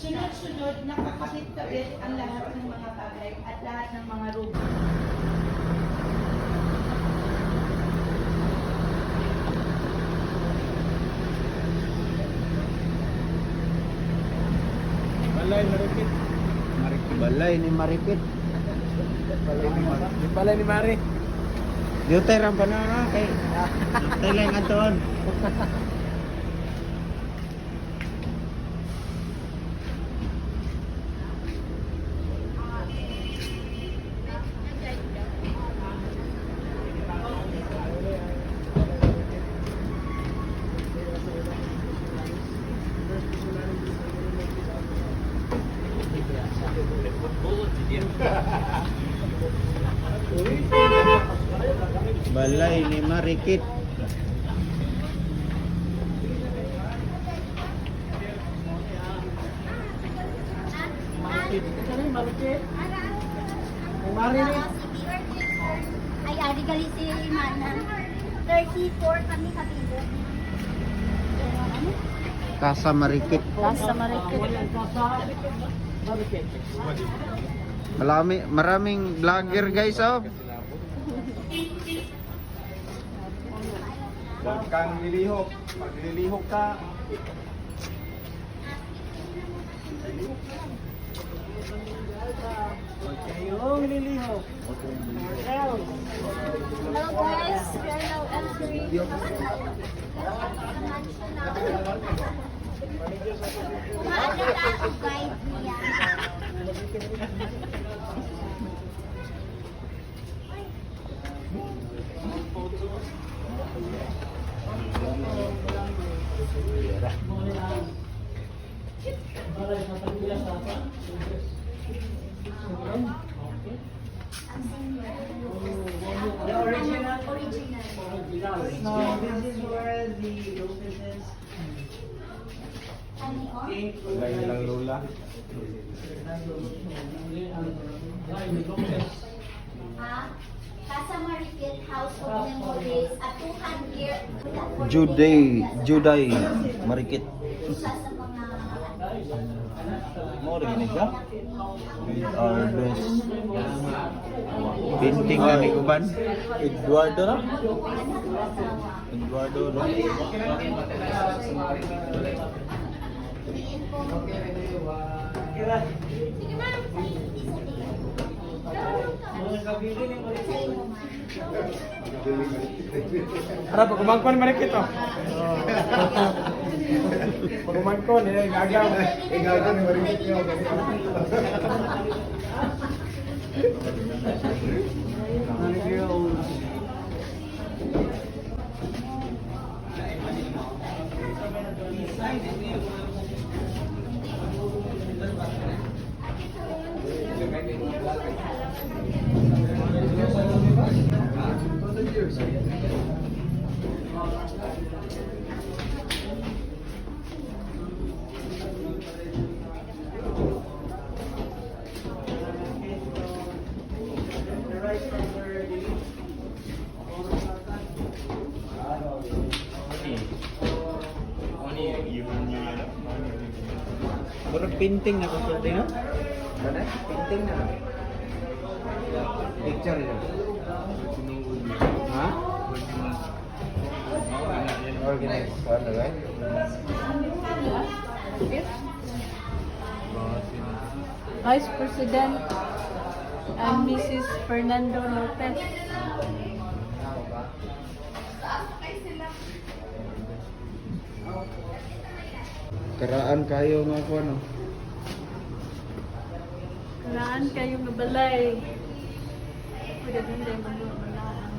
Sunod-sunod, nakakabit-kabit ang lahat ng mga bagay at lahat ng mga room. Balay, maripit. Maripit. Balay ni Maripit. Yung balay ni Mari. Dito ram pa na nga kay Dito lang aton. Balay ni Marikit. Ay, adi gali si Mana. 34 kami kabigo. Casa Marikit. Lasa marikit. Marami, maraming vlogger guys oh. Huwag kang lilihok. Pag nililihok ka, Huwag kayong lilihok. Hello guys, we are now entering. Ako guide niya. The original. Original. No, this is where the offices. Ano yun? Balay nilang lola. Ha? Casa Marikit House of Memories at 200 Juday, Juday Marikit. isa sa mga Mo rin siya. Are those painting na ni Kuban? Eduardo ra? Eduardo ra? diin po. Ara, pag umangkon, marikit oh. Pag umangkon, eh, gagaw. Eh, gagaw ni marikit niyo. Murag painting na kung pwede no? Painting na. Picture yun. Ha? Organized. Ano right? Vice President and Mrs. Fernando Lopez. Karaan kayo nga ko ano. Karaan kayo nga balay. Pwede din tayo mag-malaan.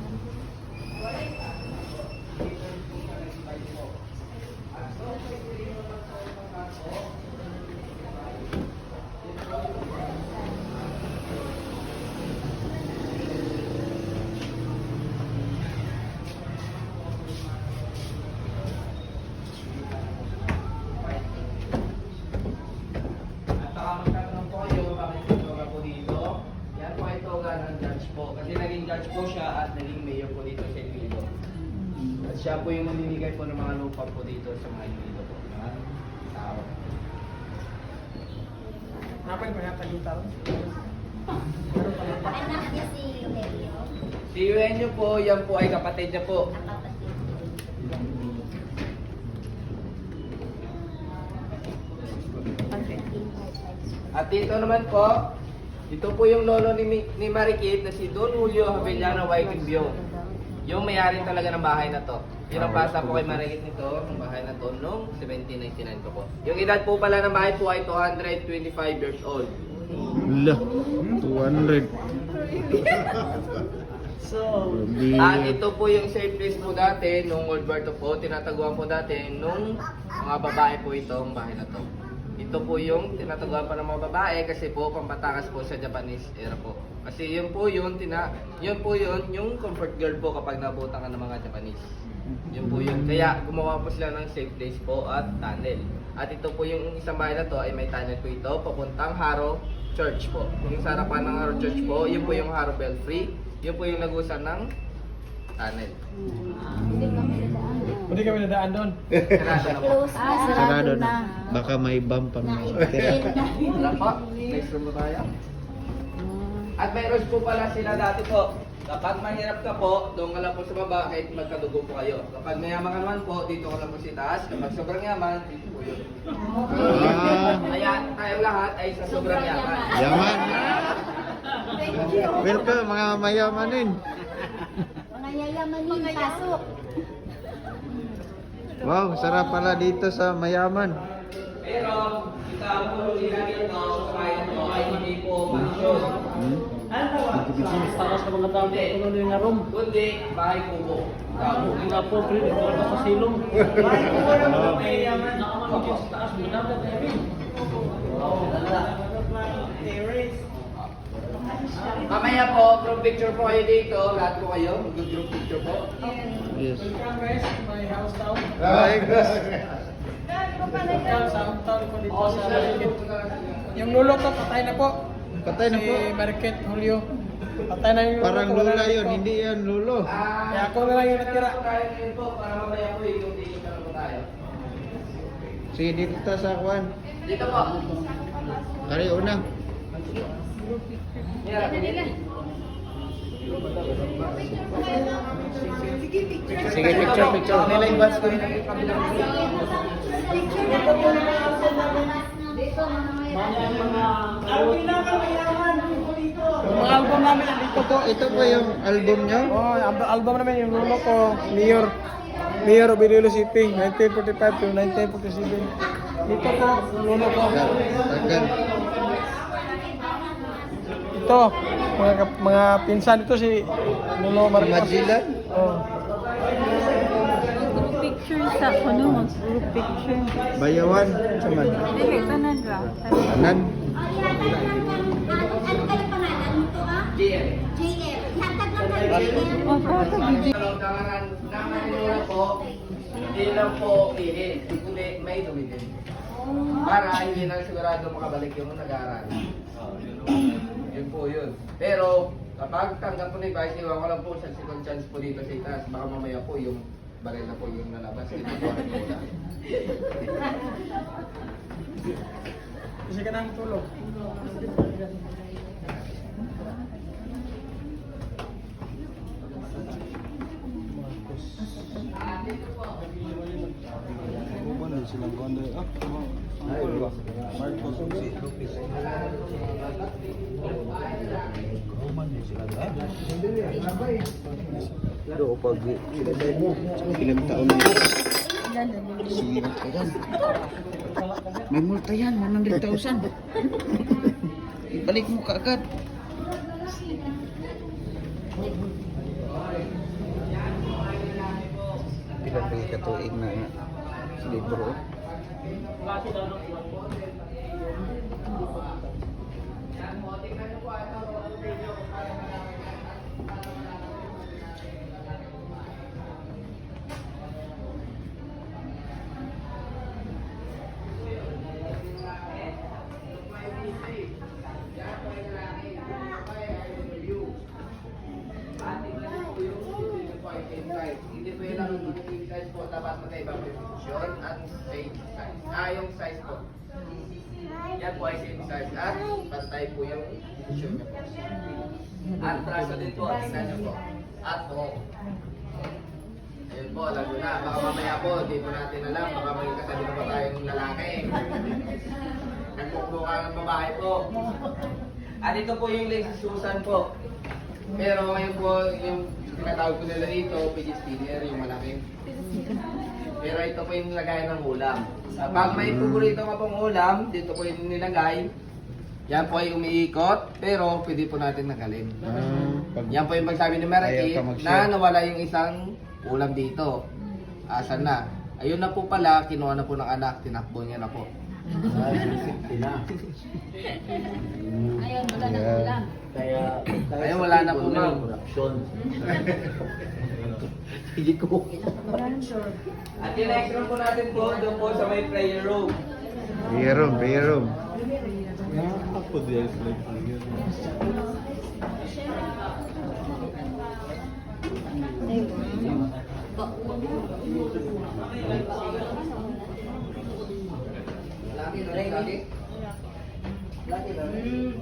At saka magtatanong po kayo, bakit ito ka po dito? Yan po ito ng judge po. Kasi naging judge po siya at naging mayor po dito sa Iloilo. At siya po yung mamimigay po ng mga lupa po dito sa mga Iloilo po. Mga tao. Napay mo yata yung tao. Anak niya si Eugenio. Si Eugenio po, yan po ay kapatid niya po. Ang kapatid. At dito naman po, ito po yung lolo ni, ni Marikit na si Don Julio Havellano Waikibyo. Yung may-ari talaga ng bahay na to. Yun ang pasa po kay Marikit nito, ng bahay na to, noong 1799 ko po. Yung edad po pala ng bahay po ay 225 years old. Lah, 200. So, Grabe. At ito po yung safe place po dati, nung World War II po, tinataguan po dati nung mga babae po ito, ang bahay na to. Ito po yung tinataguan pa ng mga babae kasi po pampatakas po sa Japanese era po. Kasi yun po yun, tina, yun po yun, yung comfort girl po kapag nabutan ka ng mga Japanese. Yun po yun. Kaya gumawa po sila ng safe place po at tunnel. At ito po yung isang bahay na to ay may tunnel po ito papuntang Haro Church po. Yung sa harapan ng Haro Church po, yun po yung Haro Belfry. Yun po yung lagusan ng tunnel. Hindi kami nadaan doon. Sarado na po. Close na. Sarado na. Baka may bump pa Na na. Wala po. Next room tayo? At mayroon po pala sila dati po. Kapag mahirap ka po, doon ka lang po sa baba kahit magkadugo po kayo. Kapag mayaman ka naman po, dito ka lang po sa taas. Kapag sobrang yaman, dito po yun. Ah, Kaya tayo lahat ay sa sobrang yaman. yaman. Welcome mga mayamanin. Mga yayamanin, pasok. Wow, sarap pala dito sa mayaman. Pero, kita po nila dito sa bayan ko ay hindi po mansyon. Hmm? Para sa mga tao Hindi. ito na yung rom. Kundi, bahay kubo. Tabo. Mga po, pre, wala sa silong. Bahay kubo na po may yaman. Nakaman sa taas, binabat na yun. Mamaya po, group picture po kayo dito. Lahat po kayo. Mag-group picture po. Yes. My house town. Ay, Town, sa town ko dito sa Marikit. Yung lulo ko, patay na po. Patay na po. Si Marikit Julio. Patay na yung lulo Parang ko, wala lula na yun, dito. hindi yan lulo. Kaya ako na lang yung natira. Para mamaya po yung tingin na po tayo. Sige, dito ta sa kwan. Dito po. Kari una. Hirap. Sige, picture, picture. Nila yung bats ko yun. Dito, mga Yung mga album namin nandito po. Ito po yung album nyo? Oh, ang album namin yung lulo ko, Mayor. Mayor of Iloilo City, 1945 to 1947. Dito po, lulo ko. Tagal. Ito, mga, mga pinsan ito si Lolo Marcos. Magellan? Oh. Group picture sa kuno, group picture. Bayawan. Saman. Dili, tanan ra. Anan. Ano kayo pangalan nito ha? GM. JF. Ihatag lang kayo JF. Oh, para gidi. Ang kanganan naman nila po, hindi lang po kihin, kundi may dumi din. Para hindi na sigurado makabalik yung nag-aaral. Yun po yun. Pero kapag tanggap po ni Vice, iwan ko lang po sa second chance po dito sa itaas. Baka mamaya po yung baril na po yung nalabas. Dito po ang muna. Kasi ka nang tulog. Do pag ilang taon na yun. Sumirat ka yan. May multa yan, 100,000. Ibalik mo kaagad. Pila pala libro. Klase daw ng yung size po. Yan po ay same size at pantay po yung posisyon niyo po. At braso din po, tingnan niyo po. At po. Ayun po, alam na. Baka mamaya po, di po natin alam. Baka may kasabi pa tayong lalaki. Nagpuklukan ng babae po. At ito po yung lazy Susan po. Pero ngayon po, yung tinatawag ko nila dito, fidget spinner, yung malaki. Pero ito po yung nilagay ng ulam. Uh, pag may paborito ka pong ulam, dito po yung nilagay. Yan po ay umiikot, pero pwede po natin nagalin. Ah, Yan po yung pagsabi ni Ayaw Marikit ka mag-share. na nawala yung isang ulam dito. Asan na? Ayun na po pala, kinuha na po ng anak, tinakbo niya na po. Ayun, wala na Yeah. ulam. Ayun, wala na po ma'am. At yung next room po natin po, doon po sa may prayer room. prayer room, prayer room. Laki na rin, laki. Laki na rin.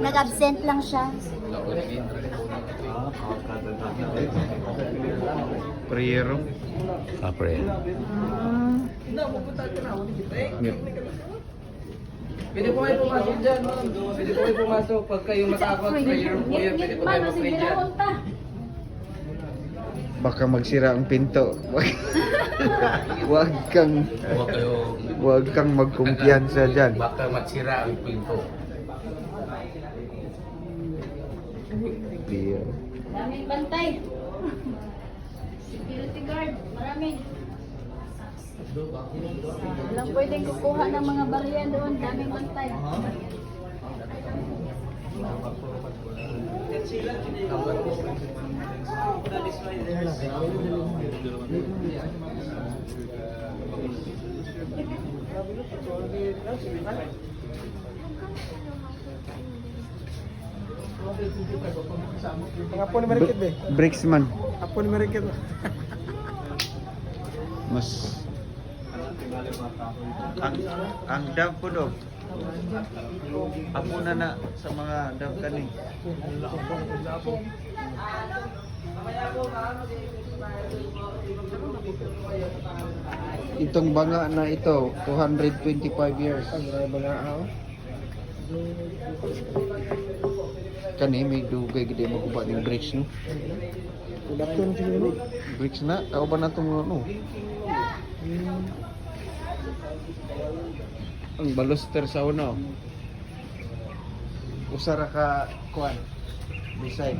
Nag-absent lang siya. Prayer room. Ah, prayer. Yep. Pwede po kayo pumasok dyan, ma'am. Pwede po kayo pumasok. Pag kayo matakot, prayer room po yan. Pwede po kayo mag-pray dyan. Baka magsira ang pinto. Wag kang Huwag kayo, wag kang magkumpiyansa diyan. baka magsira ang pinto. Prayer. Maraming bantay. Security guard, maraming. Walang pwedeng kukuha ng mga barya doon, daming bantay. Ang apo ni Marikit be. Bricks man. Apo ni Marikit. Mas ang ang dam po dog. Apo na na sa mga dam kani. Itong banga na ito, 225 years. Ang mga ako. Kani may dugay gid mo kuba ning bricks no. Na siguro. Bricks na, ako ba na itong ano? Ang baluster sa una. oh. Usara ka kuan. Beside.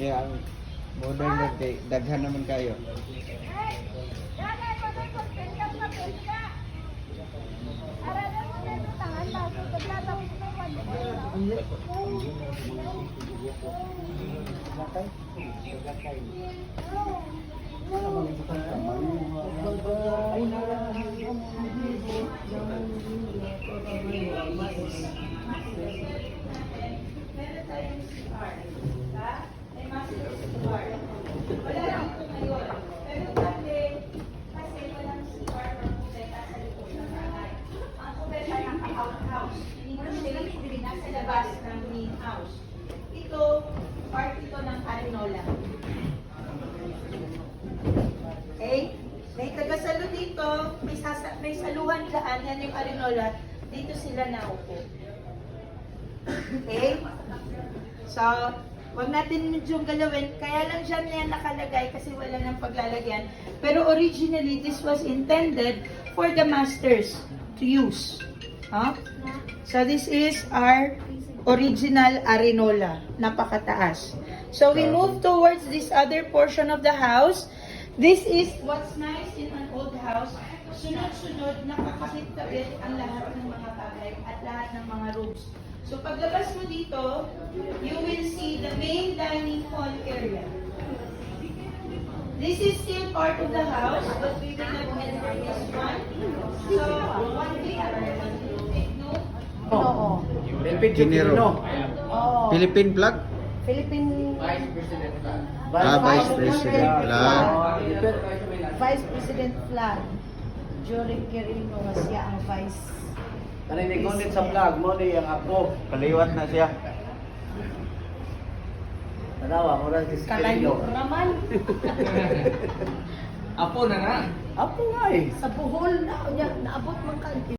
Yeah, modern na daghan naman kayo. Nasa labas ng main yan yung Arinola. Dito sila naupo. Okay? So, wag natin medyong galawin. Kaya lang dyan yan nakalagay kasi wala nang paglalagyan. Pero originally, this was intended for the masters to use. Huh? So, this is our original Arinola. Napakataas. So, we move towards this other portion of the house. This is what's nice in an old house. sunod-sunod nakakabit-kabit ang lahat ng mga bagay at lahat ng mga rooms. So paglabas mo dito, you will see the main dining hall area. This is still part of the house, but we will not enter this one. So, one thing I want you to take note, Oo. General. Oo. Philippine flag? Philippine Vice President ka. Ah, Vice President flag. Vice President flag. During Quirino nga siya ang vice. Naniningunit sa vlog mo ni ang apo. Kaliwat na siya. Tanawa mo na si Kalayo Skirino. raman. Apo na na. Apo nga eh. Sa buhol na, naabot man ka.